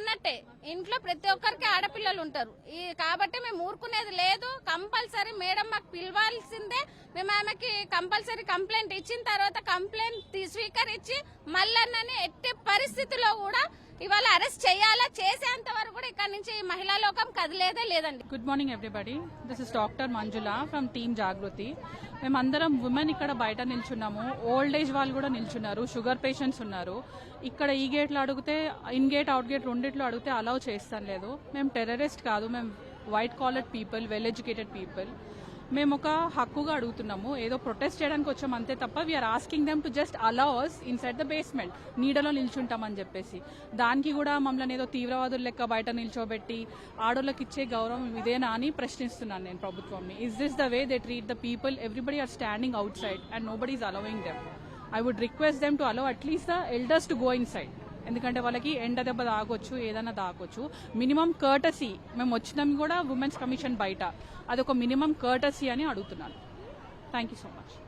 అన్నట్టే. ఇంట్లో ప్రతి ఒక్కరికి ఆడపిల్లలు ఉంటారు. ఈ కాబట్టి మేము ఊరుకునేది లేదు. కంపల్సరీ మేడం మాకు పిలవాల్సిందే. మేము ఆమెకి కంపల్సరీ కంప్లైంట్ ఇచ్చిన తర్వాత కంప్లైంట్ తీ- స్వీకరించి మల్లన్నని ఎట్టి పరిస్థితిలో కూడా ఇవాళ అరెస్ట్ చేయాలా? చేసేంత వరకు కూడా ఇక్కడ నుంచి మహిళా లోకం కదిలేదే లేదండి. Good morning everybody this is doctor Manjula from team Jagruti మేమందరం ఉమెన్ ఇక్కడ బయట నిల్చున్నాము. ఓల్డ్ ఏజ్ వాళ్ళు కూడా నిల్చున్నారు. షుగర్ పేషెంట్స్ ఉన్నారు. ఇక్కడ ఈ గేట్లో అడిగితే ఇన్ గేట్ అవుట్ గేట్ రెండిట్లో అడిగితే అలౌ చేస్తాం లేదు. మేము టెర్రరిస్ట్ కాదు. మేము white collar people well educated people మేము ఒక హక్కుగా అడుగుతున్నాము. ఏదో ప్రొటెస్ట్ చేయడానికి వచ్చాము అంతే తప్ప we are asking them to just allows inside the basement నీడలో నిల్చుంటామని చెప్పేసి. దానికి కూడా మమ్మల్ని ఏదో తీవ్రవాదులు లెక్క బయట నిల్చోబెట్టి ఆడోళ్ళకి ఇచ్చే గౌరవం ఇదేనా అని ప్రశ్నిస్తున్నాను నేను ప్రభుత్వాన్ని. Is this the way they treat the people everybody are standing outside and nobody is allowing them I would request them to allow at least the elders to go inside ఎందుకంటే వాళ్ళకి ఎండ దెబ్బ తాగొచ్చు ఏదైనా తాగొచ్చు. మినిమం కర్టసీ మేము వచ్చినాం కూడా ఉమెన్స్ కమిషన్ బయట. అదొక మినిమం కర్టసీ అని అడుగుతున్నాను. Thank you so much